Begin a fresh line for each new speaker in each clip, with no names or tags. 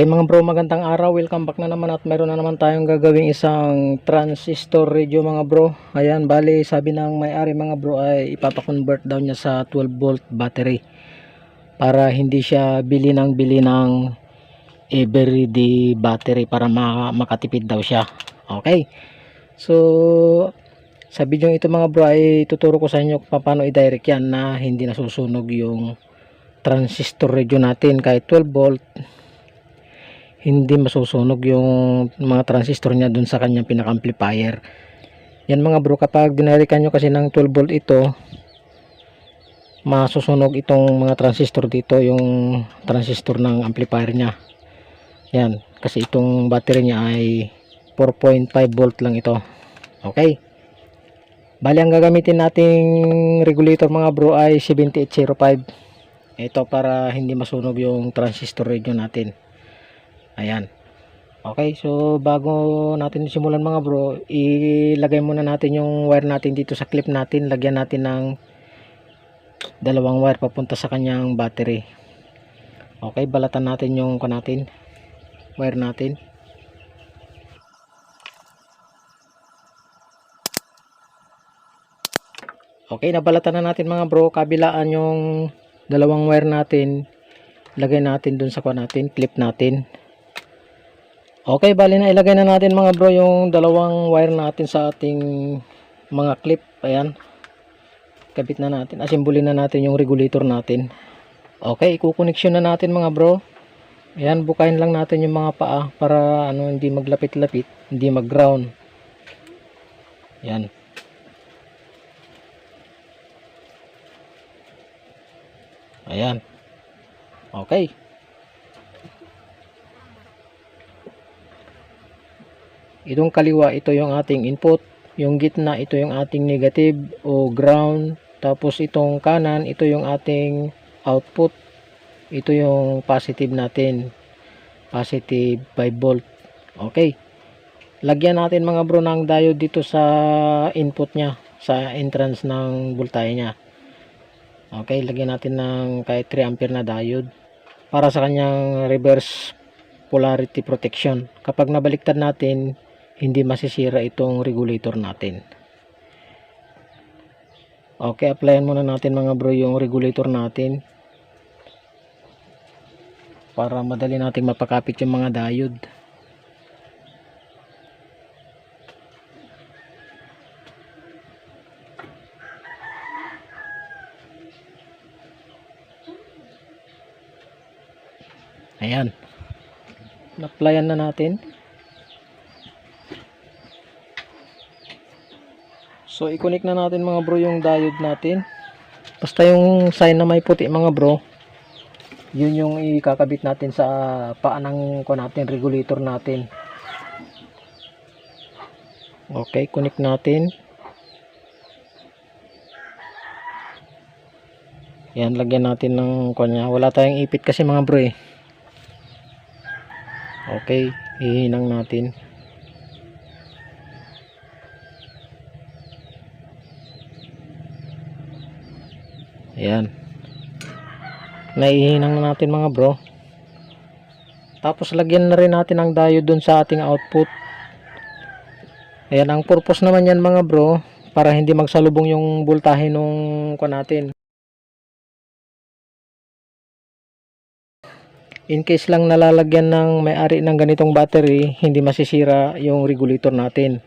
Okay mga bro, magandang araw. Welcome back na naman at mayroon na naman tayong gagawing isang transistor radio mga bro. Ayan, bali sabi ng may-ari mga bro ay ipapakonvert daw niya sa 12 volt battery para hindi siya bili ng bili ng everyday battery para ma- makatipid daw siya. Okay. So, sa video ito mga bro ay tuturo ko sa inyo paano i-direct yan na hindi nasusunog yung transistor radio natin kahit 12 volt hindi masusunog yung mga transistor niya dun sa kanyang pinaka-amplifier. Yan mga bro, kapag dinarikan nyo kasi ng 12 volt ito, masusunog itong mga transistor dito, yung transistor ng amplifier niya. Yan, kasi itong battery niya ay 4.5 volt lang ito. Okay. Bali, ang gagamitin nating regulator mga bro ay 7805. Ito para hindi masunog yung transistor radio natin. Ayan. Okay, so bago natin simulan mga bro, ilagay muna natin yung wire natin dito sa clip natin. Lagyan natin ng dalawang wire papunta sa kanyang battery. Okay, balatan natin yung natin. Wire natin. Okay, nabalatan na natin mga bro. Kabilaan yung dalawang wire natin. Lagay natin dun sa ko natin, clip natin. Okay, bali na ilagay na natin mga bro yung dalawang wire natin sa ating mga clip. Ayan. Kabit na natin. Asimbulin na natin yung regulator natin. Okay, ikukoneksyon na natin mga bro. Ayan, bukayin lang natin yung mga paa para ano hindi maglapit-lapit, hindi mag-ground. Ayan. Ayan. Okay. Itong kaliwa ito yung ating input. Yung gitna ito yung ating negative o ground. Tapos itong kanan ito yung ating output. Ito yung positive natin. Positive 5 volt. Okay. Lagyan natin mga bro ng diode dito sa input nya sa entrance ng voltahe nya okay lagyan natin ng kahit 3 ampere na diode para sa kanyang reverse polarity protection. Kapag nabaliktad natin hindi masisira itong regulator natin. Okay applyan muna natin mga bro yung regulator natin para madali nating mapakapit yung mga diode. Ayan. Na-applyan na natin So, i-connect na natin mga bro yung diode natin. Basta yung sign na may puti mga bro, yun yung ikakabit natin sa paa ng ko natin, regulator natin. Okay, connect natin. Yan, lagyan natin ng kanya. Wala tayong ipit kasi mga bro eh. Okay, hihinang natin. Ayan. Naihinang na natin mga bro. Tapos lagyan na rin natin ang diode dun sa ating output. Ayan, ang purpose naman yan mga bro, para hindi magsalubong yung voltahe nung ko natin. In case lang nalalagyan ng may-ari ng ganitong battery, hindi masisira yung regulator natin.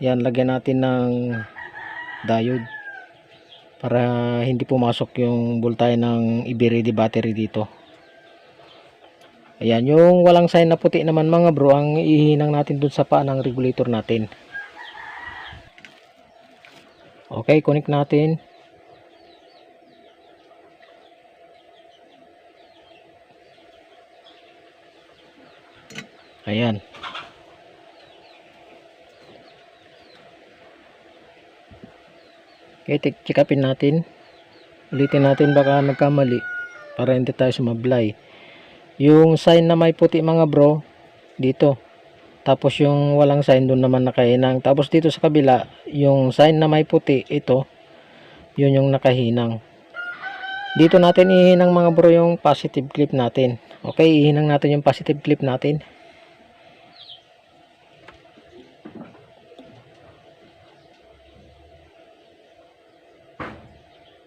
Yan, lagyan natin ng diode para hindi pumasok yung voltahe ng i-ready battery dito. Ayan yung walang sign na puti naman mga bro ang ihinang natin dun sa paa ng regulator natin. Okay connect natin. Ayan Okay, check upin natin. Ulitin natin baka nagkamali para hindi tayo sumablay. Yung sign na may puti mga bro, dito. Tapos yung walang sign doon naman nakahinang. Tapos dito sa kabila, yung sign na may puti, ito, yun yung nakahinang. Dito natin ihinang mga bro yung positive clip natin. Okay, ihinang natin yung positive clip natin.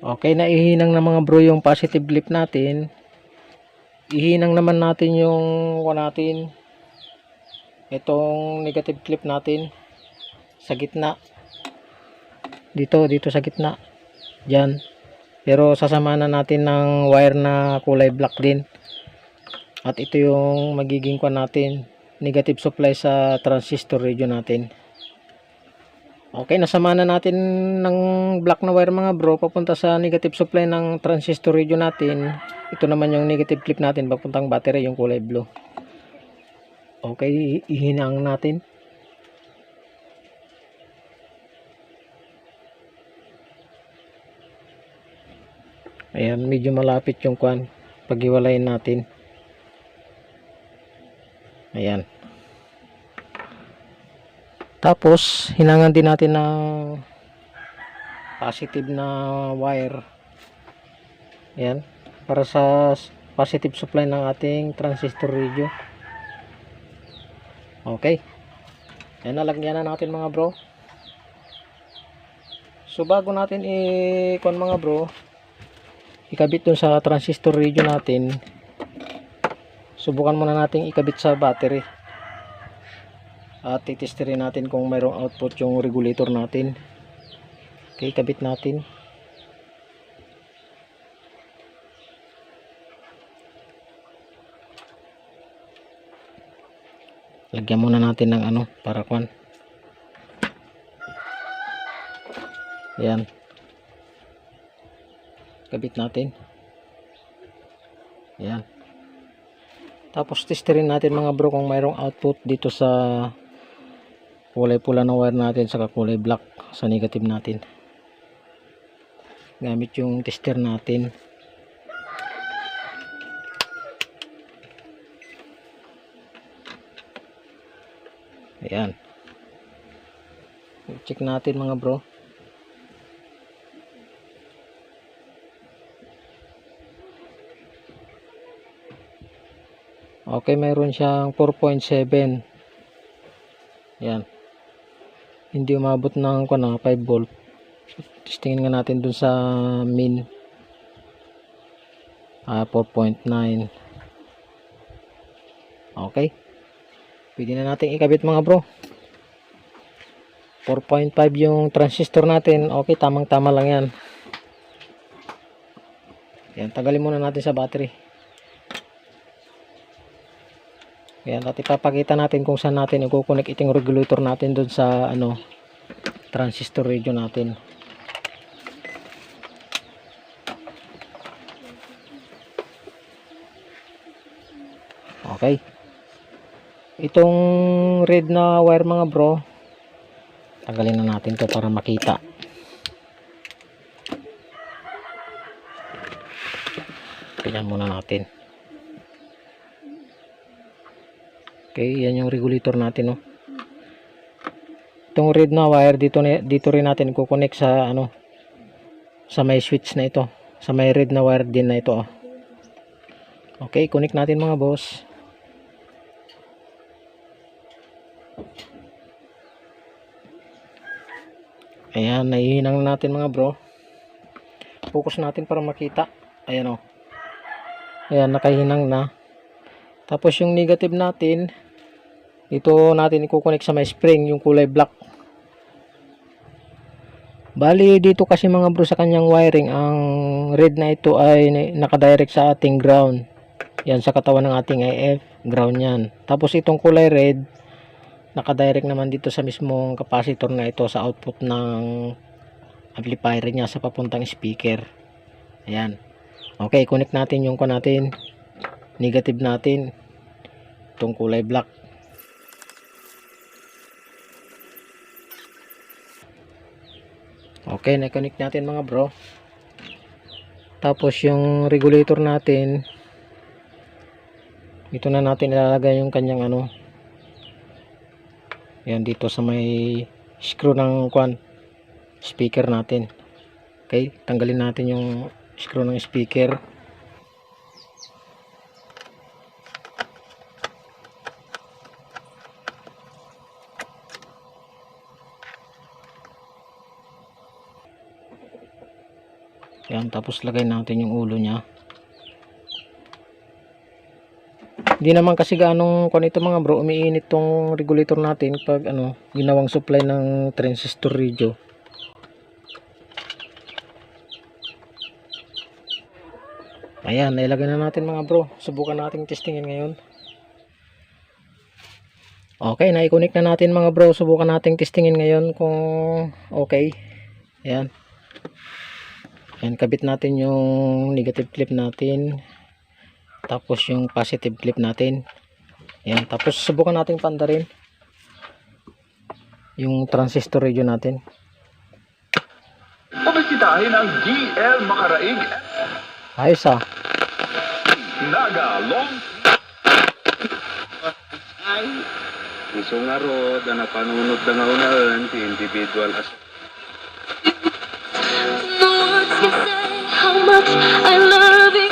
Okay, naihinang na mga bro yung positive clip natin. Ihinang naman natin yung kuha natin. Itong negative clip natin sa gitna. Dito, dito sa gitna. Diyan. Pero sasama na natin ng wire na kulay black din. At ito yung magiging kuha natin. Negative supply sa transistor radio natin. Okay, nasama na natin ng black na wire mga bro papunta sa negative supply ng transistor radio natin. Ito naman yung negative clip natin papuntang battery yung kulay blue. Okay, ihinang natin. Ayan, medyo malapit yung kwan. Paghiwalayin natin. Ayan. Tapos, hinangan din natin ng positive na wire. Ayan. Para sa positive supply ng ating transistor radio. Okay. Ayan, nalagyan na natin mga bro. So, bago natin i-con mga bro, ikabit dun sa transistor radio natin, subukan muna natin ikabit sa battery at titestirin natin kung mayroong output yung regulator natin. Okay kabit natin. Lagyan muna natin ng ano para kwan. Yan kabit natin. Yan tapos testerin natin mga bro kung mayroong output dito sa kulay pula ng wire natin saka kulay black sa negative natin. Gamit yung tester natin. Ayan. Check natin mga bro. Okay mayroon siyang 4.7 yan hindi umabot ng kuno 5 volt so, testingin nga natin dun sa min. Ah 4.9 okay. Pwede na natin ikabit mga bro. 4.5 yung transistor natin. Okay tamang tama lang yan. Yan tagalin muna natin sa battery yan at ipapakita natin kung saan natin i-connect itong regulator natin dun sa ano transistor radio natin. Okay. Itong red na wire mga bro tanggalin na natin to para makita. Tingnan muna natin okay yan yung regulator natin no itong red na wire dito, dito rin natin kukonek sa ano sa may switch na ito sa may red na wire din na ito oh. okay connect natin mga boss Ayan, naihinang na natin mga bro. Focus natin para makita. Ayan o. Ayan, nakahinang na. Tapos yung negative natin, ito natin i-connect sa may spring, yung kulay black. Bali, dito kasi mga bro sa kanyang wiring, ang red na ito ay nakadirect sa ating ground. Yan, sa katawan ng ating IF, ground yan. Tapos itong kulay red, nakadirect naman dito sa mismong capacitor na ito sa output ng amplifier niya sa papuntang speaker ayan okay connect natin yung ko natin negative natin itong kulay black okay na-connect natin mga bro. Tapos yung regulator natin ito na natin ilalagay yung kanyang ano. Yan dito sa may screw ng kwan speaker natin. Okay tanggalin natin yung screw ng speaker. Yan, tapos lagay natin yung ulo niya. Hindi naman kasi ganong kung mga bro, umiinit tong regulator natin pag ano, ginawang supply ng transistor radio. Ayan, nailagay na natin mga bro. Subukan nating testingin ngayon. Okay, na-connect na natin mga bro. Subukan nating testingin ngayon kung okay. Ayan. Ayan, kabit natin yung negative clip natin. Tapos yung positive clip natin. Ayan, tapos subukan nating pandarin yung transistor radio natin.
Pabisitahin ang GL Makaraig
Ayos ah.
Naga Long
ay iso nga rod na napanunod na nga unahan ti individual as
much I love you.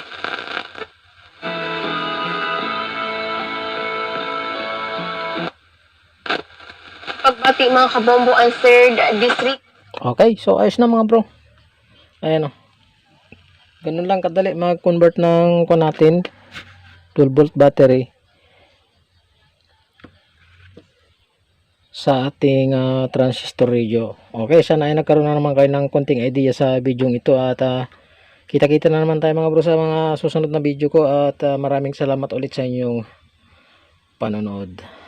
Pagbati mga kabombo ang third district.
Okay, so ayos na mga bro. Ayan o. Ganun lang kadali mag-convert ng ko natin 12 volt battery sa ating ah, transistor radio. Okay, sana ay nagkaroon na naman kayo ng konting idea sa video ito at ah, kita-kita na naman tayo mga bro sa mga susunod na video ko at ah, maraming salamat ulit sa inyong panonood.